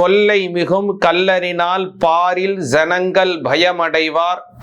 கொல்லை மிகும் கல்லறினால் பாரில் ஜனங்கள் பயமடைவார்.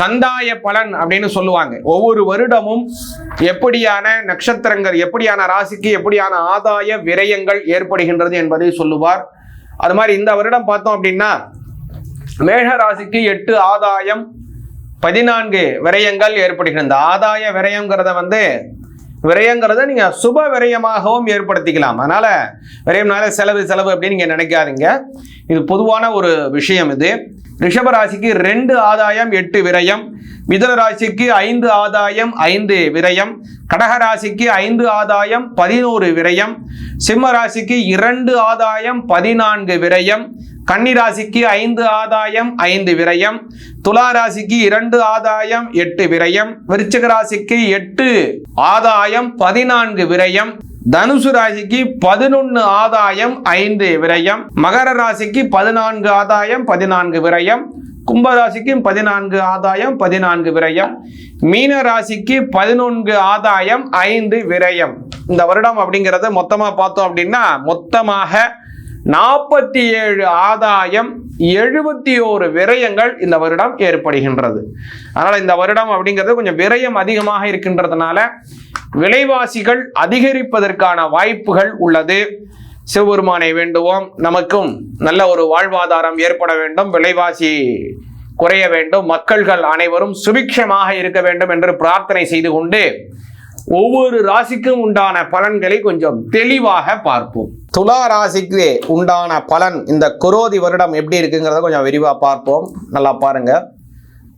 கந்தாய பலன் அப்படின்னு சொல்லுவாங்க. ஒவ்வொரு வருடமும் எப்படியான நட்சத்திரங்கள் எப்படியான ராசிக்கு எப்படியான ஆதாய விரயங்கள் ஏற்படுகின்றது என்பதை சொல்லுவார். அது மாதிரி இந்த வருடம் பார்த்தோம் அப்படின்னா மேஷ ராசிக்கு எட்டு ஆதாயம் பதினான்கு விரயங்கள் ஏற்படுகின்றன இந்த ஆதாய விரயங்கிறத வந்து விரயங்கிறத நீங்கள் சுப விரயமாகவும் ஏற்படுத்திக்கலாம். அதனால் விரயம்னால செலவு செலவு அப்படின்னு நீங்கள் நினைக்காதீங்க. இது பொதுவான ஒரு விஷயம் இது. ரிஷப ராசிக்கு ரெண்டு ஆதாயம் எட்டு விரயம். மிதுன ராசிக்கு ஐந்து ஆதாயம் ஐந்து விரயம். கடக ராசிக்கு ஐந்து ஆதாயம் பதினோரு விரயம். சிம்ம ராசிக்கு இரண்டு ஆதாயம் பதினான்கு விரயம். கன்னி ராசிக்கு ஐந்து ஆதாயம் ஐந்து விரயம். துலா ராசிக்கு இரண்டு ஆதாயம் எட்டு விரயம். விருச்சிக ராசிக்கு எட்டு ஆதாயம் பதினான்கு விரயம். தனுசு ராசிக்கு பதினொன்னு ஆதாயம் ஐந்து விரயம். மகர ராசிக்கு பதினான்கு ஆதாயம் பதினான்கு விரயம். கும்பராசிக்கும் பதினான்கு ஆதாயம் பதினான்கு விரயம். மீன ராசிக்கு பதினொன்று ஆதாயம் ஐந்து விரயம். இந்த வருடம் அப்படிங்கிறத மொத்தமா பார்த்தோம் அப்படின்னா மொத்தமாக நாற்பத்தி ஏழு ஆதாயம் எழுபத்தி ஓரு விரயங்கள் இந்த வருடம் ஏற்படுகின்றது. அதனால் இந்த வருடம் அப்படிங்கிறது கொஞ்சம் விரயம் அதிகமாக இருக்கின்றதுனால விலைவாசிகள் அதிகரிப்பதற்கான வாய்ப்புகள் உள்ளது. சிவபெருமானை வேண்டுவோம். நமக்கும் நல்ல ஒரு வாழ்வாதாரம் ஏற்பட வேண்டும். விலைவாசி குறைய வேண்டும். மக்கள்கள் அனைவரும் சுபிக்ஷமாக இருக்க வேண்டும் என்று பிரார்த்தனை செய்து கொண்டு ஒவ்வொரு ராசிக்கும் உண்டான பலன்களை கொஞ்சம் தெளிவாக பார்ப்போம். துலா ராசிக்கு உண்டான பலன் இந்த குரோதி வருடம் எப்படி இருக்குங்கிறத கொஞ்சம் விரிவாக பார்ப்போம். நல்லா பாருங்க.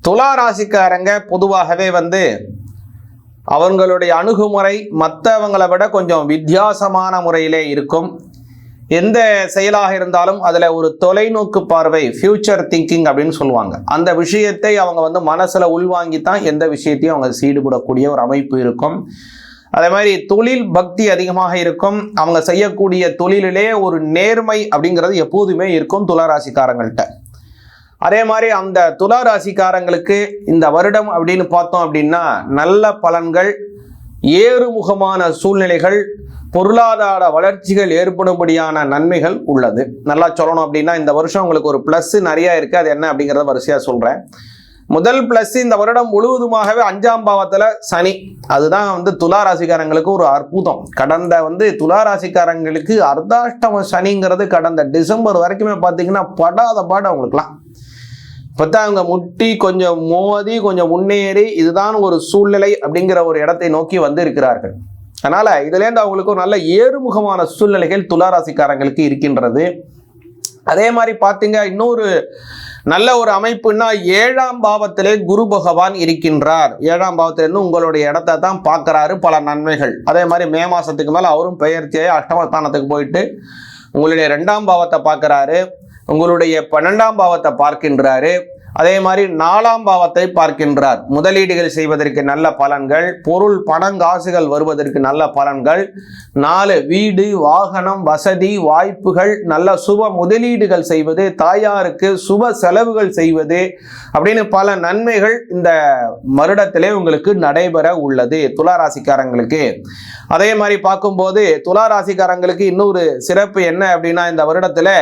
துலா ராசிக்காரங்க பொதுவாகவே வந்து அவங்களுடைய அணுகுமுறை மற்றவங்களை விட கொஞ்சம் வித்தியாசமான முறையிலே இருக்கும். எந்த செயலாக இருந்தாலும் அதில் ஒரு தொலைநோக்கு பார்வை ஃபியூச்சர் திங்கிங் அப்படின்னு சொல்லுவாங்க. அந்த விஷயத்தை அவங்க வந்து மனசில் உள்வாங்கி தான் எந்த விஷயத்தையும் அவங்க சீடுபடக்கூடிய ஒரு அமைப்பு இருக்கும். அதே மாதிரி தொழில் பக்தி அதிகமாக இருக்கும். அவங்க செய்யக்கூடிய தொழிலிலே ஒரு நேர்மை அப்படிங்கிறது எப்போதுமே இருக்கும் துளாராசிக்காரங்கள்ட்ட. அதே மாதிரி அந்த துலா ராசிக்காரங்களுக்கு இந்த வருடம் அப்படின்னு பார்த்தோம் அப்படின்னா நல்ல பலன்கள் ஏறுமுகமான சூழ்நிலைகள் பொருளாதார வளர்ச்சிகள் ஏற்படும்படியான நன்மைகள் உள்ளது. நல்லா சொல்லணும் அப்படின்னா இந்த வருஷம் உங்களுக்கு ஒரு ப்ளஸ் நிறைய இருக்குது அது என்ன அப்படிங்கிறத வரிசையாக சொல்கிறேன் முதல் ப்ளஸ் இந்த வருடம் முழுவதுமாகவே அஞ்சாம் பாவத்தில் சனி. அதுதான் வந்து துலா ராசிக்காரங்களுக்கு ஒரு அற்புதம். கடந்த வந்து துலா ராசிக்காரங்களுக்கு அர்த்தாஷ்டம சனிங்கிறது கடந்த டிசம்பர் வரைக்குமே பார்த்தீங்கன்னா படாத பாடு அவங்களுக்குலாம் பார்த்தா அவங்க முட்டி கொஞ்சம் மோதி கொஞ்சம் முன்னேறி இதுதான் ஒரு சூழ்நிலை அப்படிங்கிற ஒரு இடத்தை நோக்கி வந்து இருக்கிறார்கள் அதனால இதுலேருந்து அவங்களுக்கு ஒரு நல்ல ஏறுமுகமான சூழ்நிலைகள் துலா ராசிக்காரங்களுக்கு இருக்கின்றது. அதே மாதிரி பார்த்தீங்க இன்னொரு நல்ல ஒரு அமைப்புன்னா ஏழாம் பாவத்திலே குரு பகவான் இருக்கின்றார். ஏழாம் பாவத்திலேருந்து உங்களுடைய இடத்த தான் பார்க்குறாரு பல நன்மைகள். அதே மாதிரி மே மாதத்துக்கு மேலே அவரும் பெயர்ச்சியை அஷ்டமஸ்தானத்துக்கு போயிட்டு உங்களுடைய ரெண்டாம் பாவத்தை பார்க்குறாரு. உங்களுடைய பன்னெண்டாம் பாவத்தை பார்க்கின்றாரு. அதே மாதிரி நாலாம் பாவத்தை பார்க்கின்றார். முதலீடுகள் செய்வதற்கு நல்ல பலன்கள் பொருள் பணங்காசுகள் வருவதற்கு நல்ல பலன்கள். நாலு வீடு வாகனம் வசதி வாய்ப்புகள் நல்ல சுப முதலீடுகள் செய்வது தாயாருக்கு சுப செலவுகள் செய்வது அப்படின்னு பல நன்மைகள் இந்த வருடத்திலே உங்களுக்கு நடைபெற உள்ளது துலா ராசிக்காரங்களுக்கு அதே மாதிரி பார்க்கும்போது துலா ராசிக்காரங்களுக்கு இன்னொரு சிறப்பு என்ன அப்படின்னா இந்த வருடத்தில்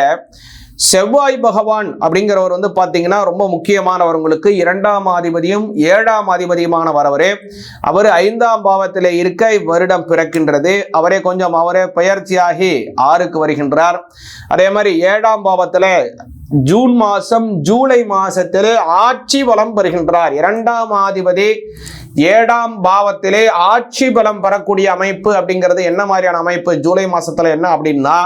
செவ்வாய் பகவான் அப்படிங்கிறவர் வந்து பார்த்தீங்கன்னா ரொம்ப முக்கியமானவர்களுக்கு இரண்டாம் அதிபதியும் ஏழாம் அதிபதியுமானவர் வரவரே. அவர் ஐந்தாம் பாவத்தில் இருக்க இவ்வருடம் பிறக்கின்றது. அவரே கொஞ்சம் அவரே பெயர்ச்சியாகி ஆறுக்கு வருகின்றார். அதே மாதிரி ஏழாம் பாவத்தில் ஜூன் மாதம் ஜூலை மாதத்தில் ஆட்சி பலம் பெறுகின்றார். இரண்டாம் அதிபதி ஏழாம் பாவத்திலே ஆட்சி பலம் பெறக்கூடிய அமைப்பு அப்படிங்கிறது என்ன மாதிரியான அமைப்பு? ஜூலை மாதத்தில் என்ன அப்படின்னா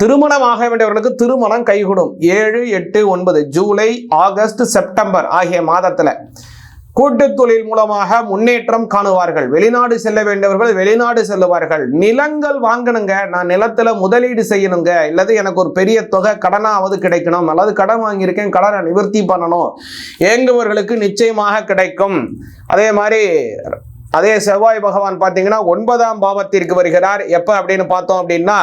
திருமணம் ஆக வேண்டியவர்களுக்கு திருமணம் கைகூடும். ஏழு எட்டு ஒன்பது ஜூலை ஆகஸ்ட் செப்டம்பர் ஆகிய மாதத்தில் கூட்டு தொழில் மூலமாக முன்னேற்றம் காணுவார்கள். வெளிநாடு செல்ல வேண்டியவர்கள் வெளிநாடு செல்லுவார்கள். நிலங்கள் வாங்கணுங்க. நான் நிலத்தில் முதலீடு செய்யணுங்க. இல்லது எனக்கு ஒரு பெரிய தொகை கடனாவது கிடைக்கணும். அல்லது கடன் வாங்கியிருக்கேன். கடனை நிவர்த்தி பண்ணணும். ஏங்குபவர்களுக்கு நிச்சயமாக கிடைக்கும். அதே மாதிரி அதே செவ்வாய் பகவான் பார்த்தீங்கன்னா ஒன்பதாம் பாவத்திற்கு வருகிறார். எப்போ அப்படின்னு பார்த்தோம் அப்படின்னா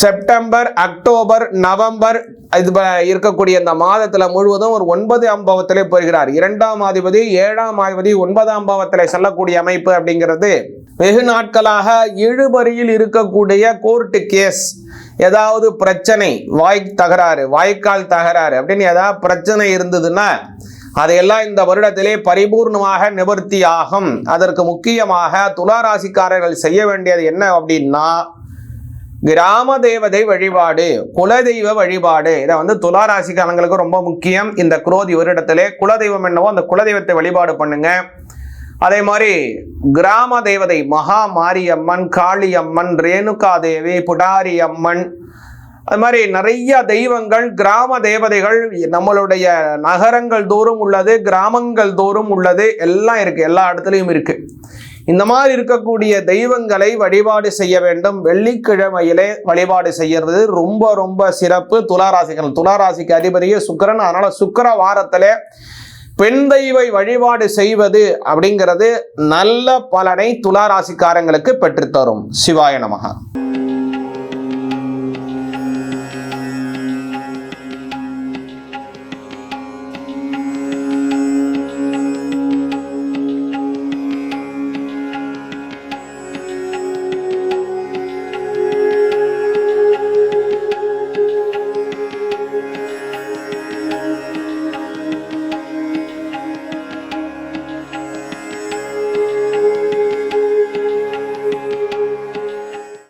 செப்டம்பர் அக்டோபர் நவம்பர் இது இருக்கக்கூடிய இந்த மாதத்தில் முழுவதும் ஒரு ஒன்பது பாவத்திலே போகிறார். இரண்டாம் அதிபதி ஏழாம் அதிபதி ஒன்பதாம் பாவத்தில் செல்லக்கூடிய அமைப்பு அப்படிங்கிறது வெகு நாட்களாக இழுபறியில் இருக்கக்கூடிய கோர்ட்டு கேஸ் ஏதாவது பிரச்சனை வாய் தகராறு வாய்க்கால் தகராறு அப்படின்னு ஏதாவது பிரச்சனை இருந்ததுன்னா அதையெல்லாம் இந்த வருடத்திலே பரிபூர்ணமாக நிவர்த்தி ஆகும் அதற்கு முக்கியமாக துளாராசிக்காரர்கள் செய்ய வேண்டியது என்ன அப்படின்னா கிராம தேவதை வழிபாடு குலதெய்வ வழிபாடு. இதை வந்து துளாராசிக்காரங்களுக்கு ரொம்ப முக்கியம். இந்த குரோதி வருடத்திலே குலதெய்வம் என்னவோ அந்த குலதெய்வத்தை வழிபாடு பண்ணுங்க. அதே மாதிரி கிராம தேவதை மகா மாரியம்மன் காளியம்மன் ரேணுகா தேவி புடாரி அம்மன் அது மாதிரி நிறைய தெய்வங்கள் கிராம தேவதைகள் நம்மளுடைய நகரங்கள் தோறும் உள்ளது கிராமங்கள் தோறும் உள்ளது எல்லாம் இருக்குது எல்லா இடத்துலையும் இருக்குது இந்த மாதிரி இருக்கக்கூடிய தெய்வங்களை வழிபாடு செய்ய வேண்டும். வெள்ளிக்கிழமையிலே வழிபாடு செய்யறது ரொம்ப ரொம்ப சிறப்பு. துளாராசிகள் துளாராசிக்கு அதிபதியே சுக்கிரன். அதனால் சுக்கிர வாரத்தில் பெண் தெய்வை வழிபாடு செய்வது அப்படிங்கிறது நல்ல பலனை துளாராசிக்காரங்களுக்கு பெற்றுத்தரும். சிவாய நமகா.